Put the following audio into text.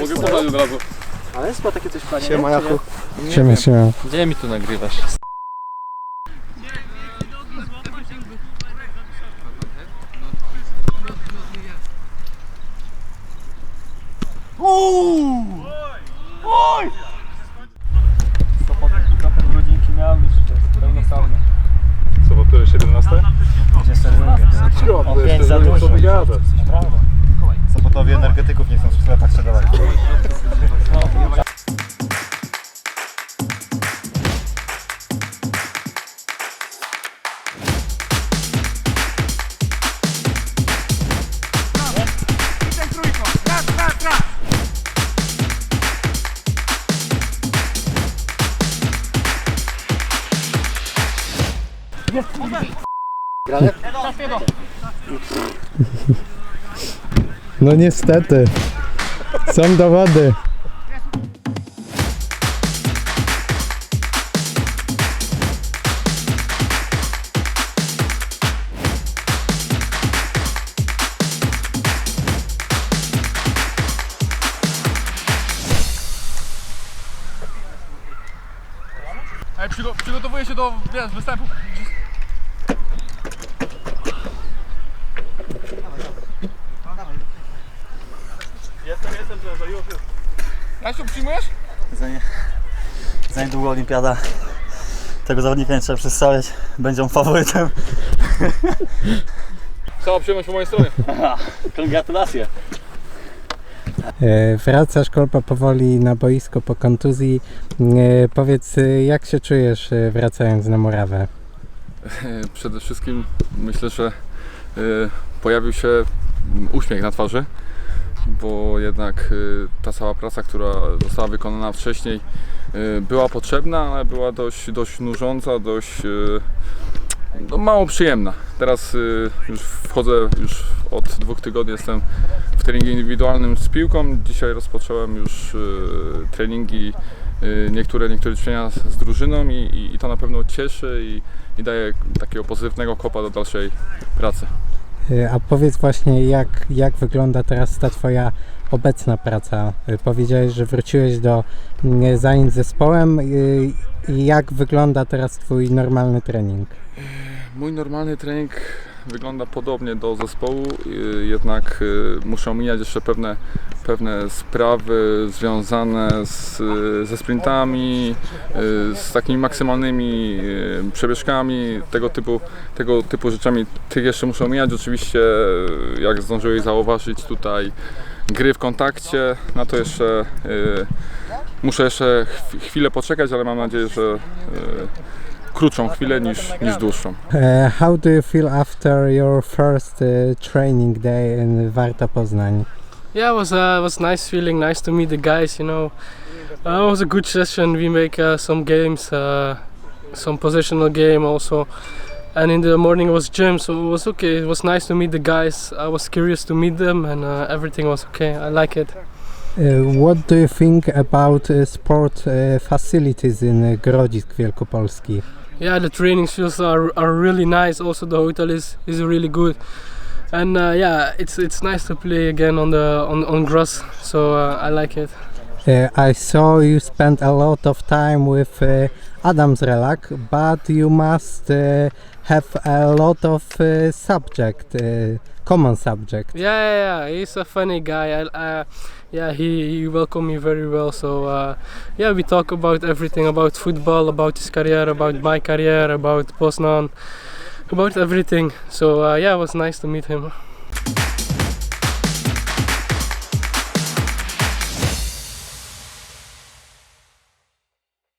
Mogę podać od razu. Ale jest chyba takie coś planie, Siema? Jaku. Siema, siema. Gdzie mi tu nagrywasz? Godzinki już pełnoprawne. Co, bo to 17? Jeszcze drugie. O pięć za dużo. Naprawdę. Sopotowi energetyków nie chcą w sklepach sprzedawać. No niestety. Są dowody. Ej, przygo- przygotowuję się do wiesz, występu. Jestem, jestem, to już, już. Jasiu, przyjmujesz? Za, nie, za niedługo olimpiada. Tego zawodnika nie trzeba przedstawiać. Będzie on faworytem. Cała przyjemność po mojej stronie. Gratulacje. E, Wracasz kolpa powoli na boisko po kontuzji. E, Powiedz, e, jak się czujesz wracając na murawę? Przede wszystkim myślę, że pojawił się uśmiech na twarzy, bo jednak y, ta cała praca, która została wykonana wcześniej, y, była potrzebna, ale była dość, dość nużąca, dość y, no, mało przyjemna. Teraz już wchodzę, już od dwóch tygodni jestem w treningu indywidualnym z piłką. Dzisiaj rozpocząłem już treningi, niektóre, niektóre ćwiczenia z, drużyną i, i, i to na pewno cieszy i, i daje takiego pozytywnego kopa do dalszej pracy. E, A powiedz właśnie, jak, jak wygląda teraz ta Twoja obecna praca? E, Powiedziałeś, że wróciłeś do mm, zajęć zespołem. I jak wygląda teraz Twój normalny trening? Mój normalny trening wygląda podobnie do zespołu, y, jednak y, muszę omijać jeszcze pewne, pewne sprawy związane z, y, ze sprintami, z takimi maksymalnymi przebieżkami, tego typu, tego typu rzeczami. Tych jeszcze muszę omijać. Oczywiście, jak zdążyłeś zauważyć tutaj, gry w kontakcie, na to jeszcze muszę jeszcze chw- chwilę poczekać, ale mam nadzieję, że krótszą chwilę niż, niż dłuższą. E, How do you feel after your first e, training day in Warta Poznań? Yeah, it was uh, was nice feeling. Nice to meet the guys. You know, uh, it was a good session. We make uh, some games, uh, some positional game also, and in the morning it was gym, so it was okay. It was nice to meet the guys. I was curious to meet them, and uh, everything was okay. I like it. Uh, what do you think about uh, sport uh, facilities in uh, Grodzisk Wielkopolski? Yeah, the training fields are, are really nice. Also, the hotel is, is really good, and uh, yeah, it's it's nice to play again on the on, on grass. So uh, I like it. Uh, I saw you spent a lot of time with uh, Adam Zrelak, but you must uh, have a lot of uh, subject, uh, common subject. Yeah, yeah, yeah. He's a funny guy. I, yeah, he, he welcomed me very well. So uh, yeah, we talk about everything about football, about his career, about my career, about Poznan, about everything. So yeah, it was nice to meet him.